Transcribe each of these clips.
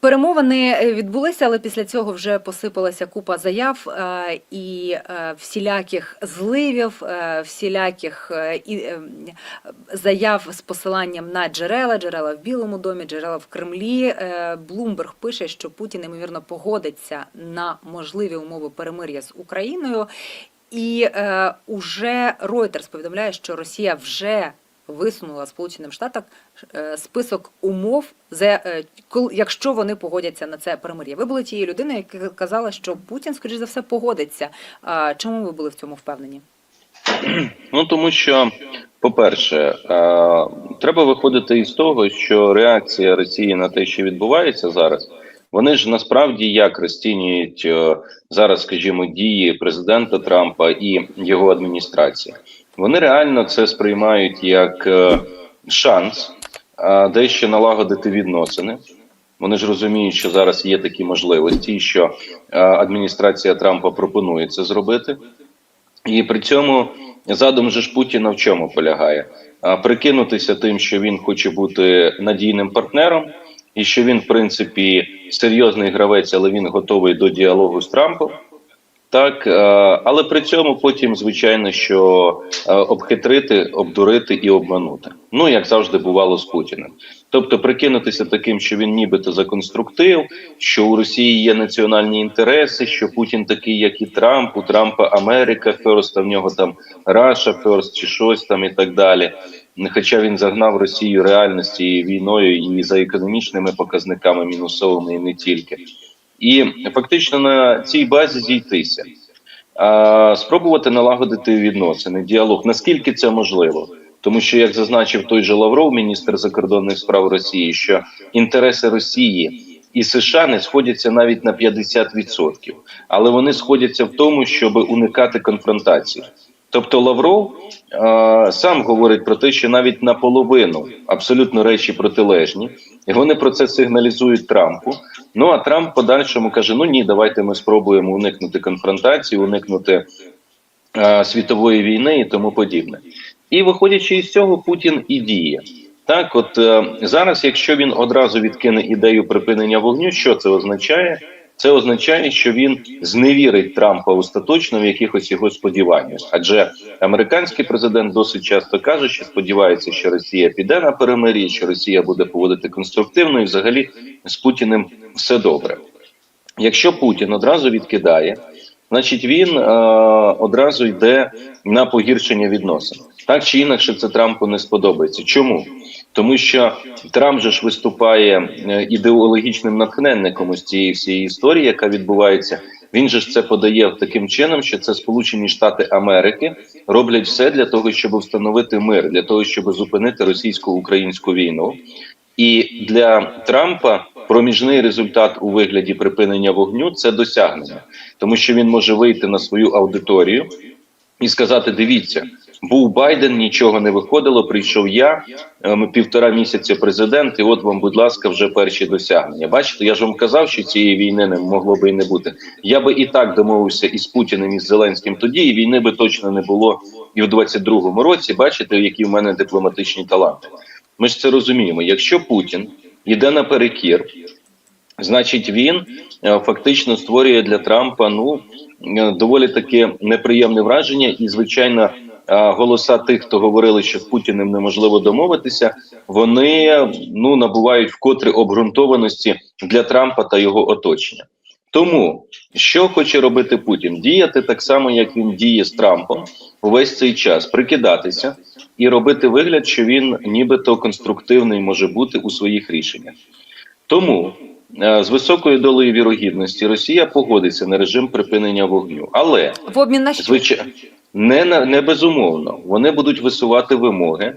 Перемовини е, відбулися, але після цього вже посипалася купа заяв е, і е, всіляких зливів, всіляких заяв з посиланням на джерела, джерела в Білому домі, джерела в Кремлі. Блумберг пише, що Путін ймовірно погодиться на можливі умови перемир'я з Україною. І е, уже Reuters повідомляє, що Росія вже висунула Сполученим Штатам е, список умов, е, якщо вони погодяться на це перемир'я. Ви були тією людиною, яка казала, що Путін, скоріш за все, погодиться. Чому ви були в цьому впевнені? Ну тому що, по-перше, е, треба виходити із того, що реакція Росії на те, що відбувається зараз, вони ж насправді як розцінюють е, зараз, скажімо, дії президента Трампа і його адміністрації. Вони реально це сприймають як е, шанс е, дещо налагодити відносини. Вони ж розуміють, що зараз є такі можливості, що е, адміністрація Трампа пропонує це зробити. І при цьому задум же ж Путіна в чому полягає? Прикинутися тим, що він хоче бути надійним партнером, і що він, в принципі, серйозний гравець, але він готовий до діалогу з Трампом. Так, е, але при цьому потім, звичайно, що е, обхитрити, обдурити і обманути. Ну як завжди бувало з Путіним. Тобто прикинутися таким, що він нібито за конструктив, що у Росії є національні інтереси, що Путін такий, як і Трамп, у Трампа Америка Ферст, а в нього там Раша Ферст чи щось там і так далі. Хоча він загнав Росію реальності війною і за економічними показниками мінусовими, і не тільки. І фактично на цій базі зійтися, спробувати налагодити відносини, діалог. Наскільки це можливо? Тому що, як зазначив той же Лавров, міністр закордонних справ Росії, що інтереси Росії і США не сходяться навіть на 50%, але вони сходяться в тому, щоб уникати конфронтації. Тобто Лавров е, сам говорить про те, що навіть наполовину абсолютно речі протилежні, і вони про це сигналізують Трампу. Ну а Трамп подальшому каже: ну ні, давайте ми спробуємо уникнути конфронтації, уникнути е, світової війни і тому подібне. І виходячи із цього, Путін і діє. Так, от е, зараз, якщо він одразу відкине ідею припинення вогню, що це означає? Це означає, що він зневірить Трампа остаточно в якихось його сподіваннях. Адже американський президент досить часто каже, що сподівається, що Росія піде на перемир'я, що Росія буде поводити конструктивно, і взагалі з Путіним все добре. Якщо Путін одразу відкидає, значить він е, одразу йде на погіршення відносин. Так чи інакше, це Трампу не сподобається. Чому? Тому що Трамп же ж виступає е, ідеологічним натхненником ось цієї всієї історії, яка відбувається. Він же ж це подає таким чином, що це Сполучені Штати Америки роблять все для того, щоб встановити мир, для того, щоб зупинити російсько-українську війну. І для Трампа проміжний результат у вигляді припинення вогню це досягнення, тому що він може вийти на свою аудиторію і сказати: дивіться, був Байден, нічого не виходило. Прийшов я е, ми півтора місяця президент, і от вам, будь ласка, вже перші досягнення. Бачите, я ж вам казав, що цієї війни не могло би і не бути. Я би і так домовився із Путіним і з Зеленським тоді, і війни би точно не було і в 22-му році. Бачите, які в мене дипломатичні таланти. Ми ж це розуміємо. Якщо Путін йде наперекір, значить він е, фактично створює для Трампа ну е, доволі таке неприємне враження, і звичайно. Голоса тих, хто говорили, що з Путіним неможливо домовитися, вони ну набувають вкотре обґрунтованості для Трампа та його оточення. Тому що хоче робити Путін? Діяти так само, як він діє з Трампом увесь цей час, прикидатися і робити вигляд, що він нібито конструктивний може бути у своїх рішеннях. Тому з високою долею вірогідності Росія погодиться на режим припинення вогню, але В обмін на що? звичайно не на не безумовно. Вони будуть висувати вимоги.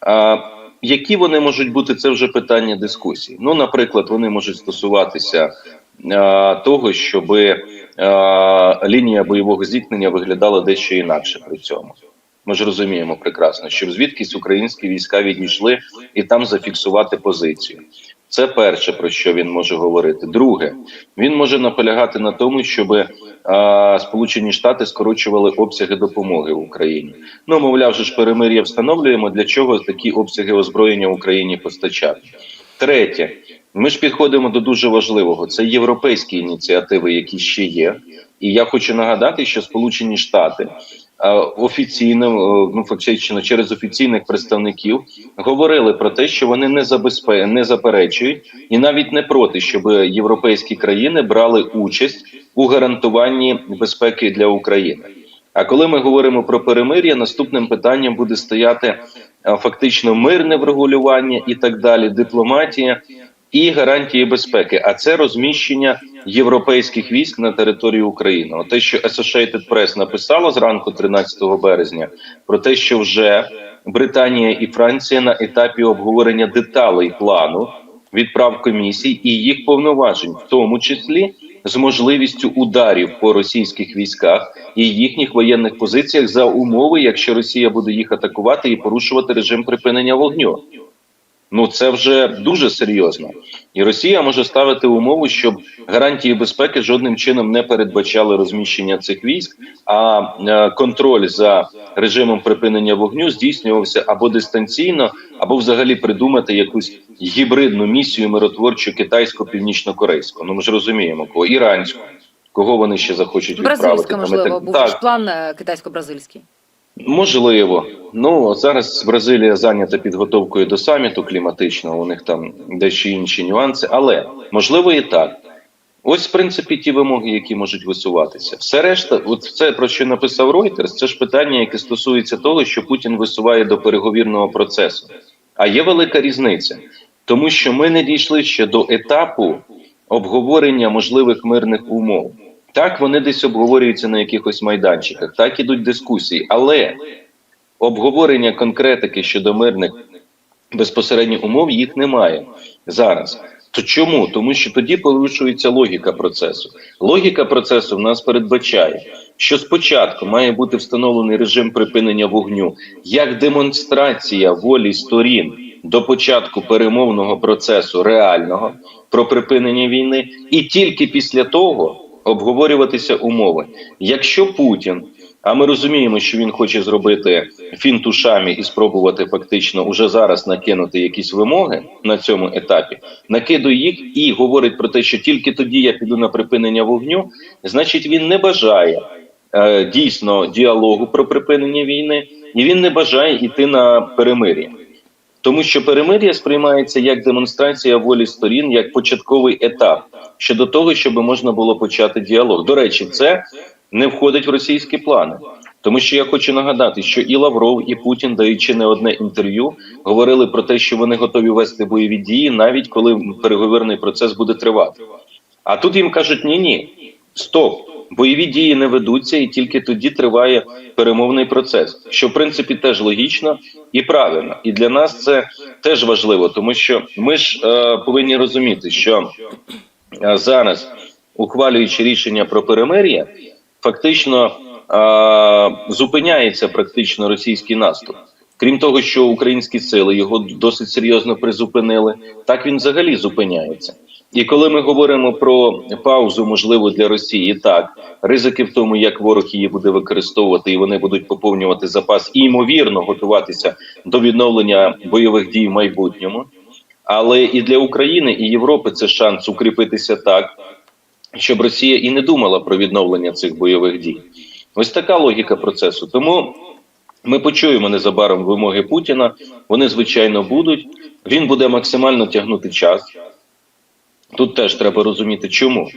А які вони можуть бути, це вже питання дискусії. Ну, наприклад, вони можуть стосуватися а, того, щоб лінія бойового зіткнення виглядала дещо інакше при цьому. Ми ж розуміємо прекрасно, щоб звідкись українські війська відійшли і там зафіксувати позицію. Це перше про що він може говорити. Друге, він може наполягати на тому, щоб а, Сполучені Штати скорочували обсяги допомоги Україні. Ну мовляв, же ж перемир'я встановлюємо для чого такі обсяги озброєння Україні постачати. Третє, Ми ж підходимо до дуже важливого. Це європейські ініціативи, які ще є. І я хочу нагадати, що Сполучені Штати офіційно, е, ну фактично через офіційних представників говорили про те, що вони не забезпе... не заперечують і навіть не проти, щоб європейські країни брали участь у гарантуванні безпеки для України. А коли ми говоримо про перемир'я, наступним питанням буде стояти е, фактично мирне врегулювання і так далі, дипломатія і гарантії безпеки. А це розміщення європейських військ на території України. Те, що Associated Press написала зранку, 13 березня, про те, що вже Британія і Франція на етапі обговорення деталей плану відправ комісій і їх повноважень, в тому числі з можливістю ударів по російських військах і їхніх воєнних позиціях за умови, якщо Росія буде їх атакувати і порушувати режим припинення вогню. Ну це вже дуже серйозно, і Росія може ставити умову, щоб гарантії безпеки жодним чином не передбачали розміщення цих військ, а е, контроль за режимом припинення вогню здійснювався або дистанційно, або взагалі придумати якусь гібридну місію миротворчу китайсько-північно-корейську. Ну ми ж розуміємо, кого іранську, кого вони ще захочуть відправити. Бразильська, можливо, так- був так, план е, китайсько-бразильський. Можливо, ну зараз Бразилія зайнята підготовкою до саміту кліматичного. У них там дещо інші нюанси, але можливо і так. Ось в принципі ті вимоги, які можуть висуватися. Все решта, от це про що написав Reuters, це ж питання, яке стосується того, що Путін висуває до переговірного процесу. А є велика різниця, тому що ми не дійшли ще до етапу обговорення можливих мирних умов. Так, вони десь обговорюються на якихось майданчиках, так ідуть дискусії, але обговорення конкретики щодо мирних безпосередньо умов їх немає зараз. То чому? Тому що тоді порушується логіка процесу. Логіка процесу в нас передбачає, що спочатку має бути встановлений режим припинення вогню як демонстрація волі сторін до початку перемовного процесу реального про припинення війни, і тільки після того обговорюватися умови. Якщо Путін, а ми розуміємо, що він хоче зробити фінт ушами і спробувати фактично уже зараз накинути якісь вимоги на цьому етапі, накидує їх і говорить про те, що тільки тоді я піду на припинення вогню, значить він не бажає е, дійсно діалогу про припинення війни, і він не бажає йти на перемир'я. Тому що перемир'я сприймається як демонстрація волі сторін, як початковий етап щодо того, щоб можна було почати діалог. До речі, це не входить в російські плани. Тому що я хочу нагадати, що і Лавров, і Путін, даючи не одне інтерв'ю, говорили про те, що вони готові вести бойові дії, навіть коли переговірний процес буде тривати. А тут їм кажуть: ні, ні, стоп, бойові дії не ведуться, і тільки тоді триває перемовний процес, що в принципі теж логічно і правильно. І для нас це теж важливо, тому що ми ж е, повинні розуміти, що е, зараз, ухвалюючи рішення про перемир'я, фактично е, зупиняється практично російський наступ. Крім того, що українські сили його досить серйозно призупинили, так він взагалі зупиняється. І коли ми говоримо про паузу, можливо, для Росії, так ризики в тому, як ворог її буде використовувати, і вони будуть поповнювати запас і ймовірно готуватися до відновлення бойових дій в майбутньому. Але і для України, і Європи це шанс укріпитися так, щоб Росія і не думала про відновлення цих бойових дій. Ось така логіка процесу. Тому ми почуємо незабаром вимоги Путіна. Вони звичайно будуть. Він буде максимально тягнути час. Тут теж треба розуміти, чому.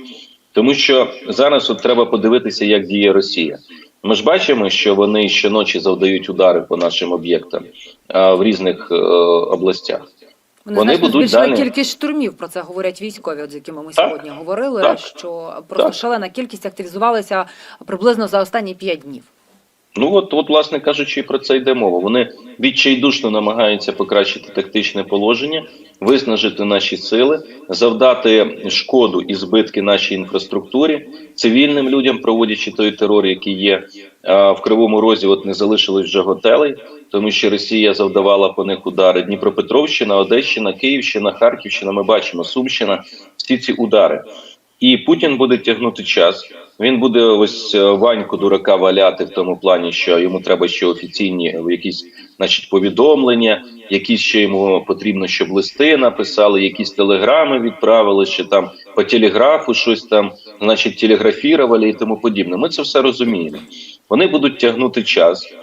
Тому що зараз от треба подивитися, як діє Росія. Ми ж бачимо, що вони щоночі завдають удари по нашим об'єктам в різних е, областях. Вони, Вони значно будуть далі. кількість штурмів. Про це говорять військові, от з якими ми Так, сьогодні говорили. так, що просто так. шалена кількість активізувалася приблизно за останні п'ять днів. Ну от, от, власне кажучи, про це йде мова. Вони відчайдушно намагаються покращити тактичне положення, виснажити наші сили, завдати шкоду і збитки нашій інфраструктурі, цивільним людям, проводячи той терор, який є А, в Кривому Розі. От не залишилось вже готелей, тому що Росія завдавала по них удари. Дніпропетровщина, Одещина, Київщина, Харківщина. Ми бачимо Сумщина. Всі ці удари. І Путін буде тягнути час. Він буде ось е, Ваньку дурака валяти в тому плані, що йому треба ще офіційні е, якісь, значить, повідомлення, якісь ще йому потрібно, щоб листи написали, якісь телеграми відправили, ще там по телеграфу щось там, значить, телеграфірували і тому подібне. Ми це все розуміємо. Вони будуть тягнути час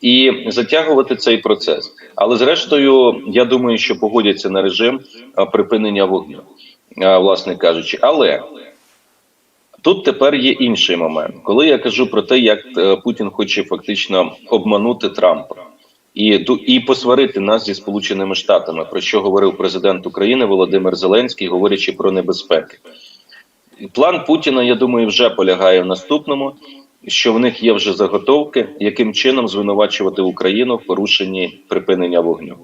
і затягувати цей процес. Але зрештою, я думаю, що погодяться на режим припинення вогню, власне кажучи. Але тут тепер є інший момент, коли я кажу про те, як е, Путін хоче фактично обманути Трампа. І і посварити нас зі сполученими штатами, про що говорив президент України Володимир Зеленський, говорячи про небезпеки. План Путіна, я думаю, вже полягає в наступному, що в них є вже заготовки, яким чином звинувачувати Україну в порушенні припинення вогню.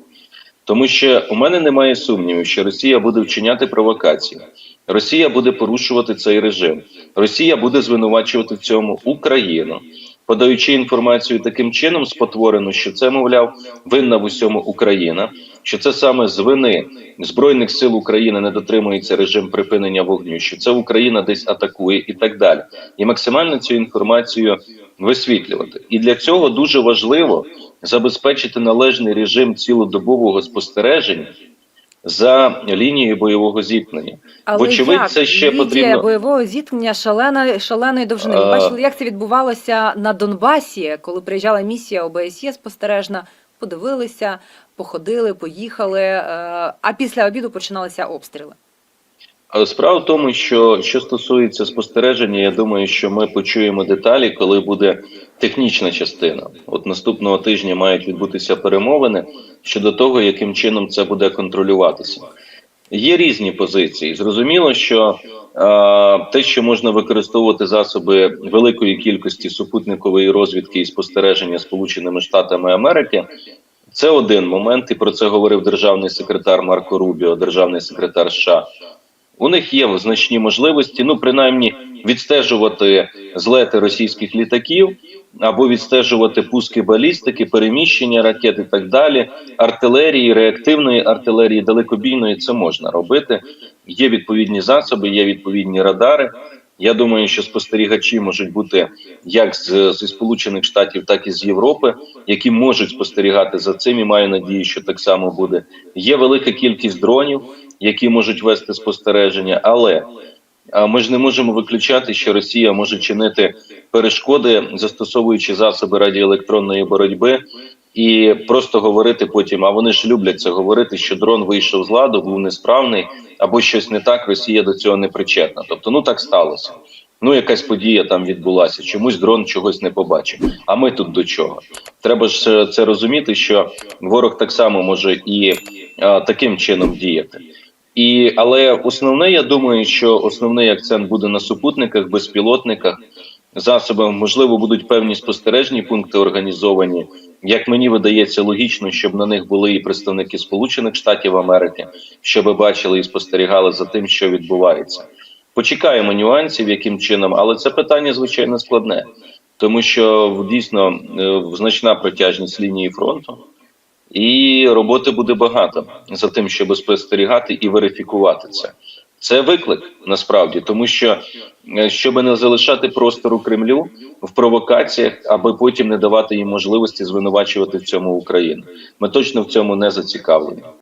Тому що у мене немає сумнівів, що Росія буде вчиняти провокації. Росія буде порушувати цей режим. Росія буде звинувачувати в цьому Україну, подаючи інформацію таким чином спотворену, що це, мовляв, винна в усьому Україна, що це саме з вини збройних сил України не дотримується режим припинення вогню, що це Україна десь атакує і так далі. І максимально цю інформацію висвітлювати. І для цього дуже важливо забезпечити належний режим цілодобового спостереження за лінією бойового зіткнення. Але Вочевидь, як? це ще Лідія потрібно. бойового зіткнення шалена, шаленої довжини. А. бачили, як це відбувалося на Донбасі, коли приїжджала місія ОБСЄ спостережна, подивилися, походили, поїхали, е, а після обіду починалися обстріли. Але справа в тому, що що стосується спостереження, я думаю, що ми почуємо деталі, коли буде технічна частина. От наступного тижня мають відбутися перемовини щодо того, яким чином це буде контролюватися. Є різні позиції. Зрозуміло, що е, те, що можна використовувати засоби великої кількості супутникової розвідки і спостереження Сполученими Штатами Америки, це один момент, і про це говорив державний секретар Марко Рубіо, державний секретар США. У них є значні можливості, ну принаймні відстежувати злети російських літаків або відстежувати пуски балістики, переміщення ракет і так далі. Артилерії, реактивної артилерії, далекобійної це можна робити. Є відповідні засоби, є відповідні радари. Я думаю, що спостерігачі можуть бути як з, зі Сполучених Штатів, так і з Європи, які можуть спостерігати за цим. І маю надію, що так само буде. Є велика кількість дронів, які можуть вести спостереження, але ми ж не можемо виключати, що Росія може чинити перешкоди, застосовуючи засоби радіоелектронної боротьби, і просто говорити потім. А вони ж люблять це говорити, що дрон вийшов з ладу, був несправний, або щось не так. Росія до цього не причетна. Тобто, ну так сталося. Ну, якась подія там відбулася. Чомусь дрон чогось не побачив. А ми тут до чого? Треба ж е, це розуміти, що ворог так само може і а, таким чином діяти. І але основне, я думаю, що основний акцент буде на супутниках, безпілотниках, засобах. Можливо, будуть певні спостережні пункти організовані. Як мені видається, логічно, щоб на них були і представники Сполучених Штатів Америки, щоб бачили і спостерігали за тим, що відбувається. Почекаємо нюансів, яким чином, але це питання звичайно складне, тому що дійсно е, значна протяжність лінії фронту. І роботи буде багато за тим, щоб спостерігати і верифікувати це. Це виклик насправді, тому що е, щоб не залишати простору Кремлю в провокаціях, аби потім не давати їм можливості звинувачувати в цьому Україну. Ми точно в цьому не зацікавлені.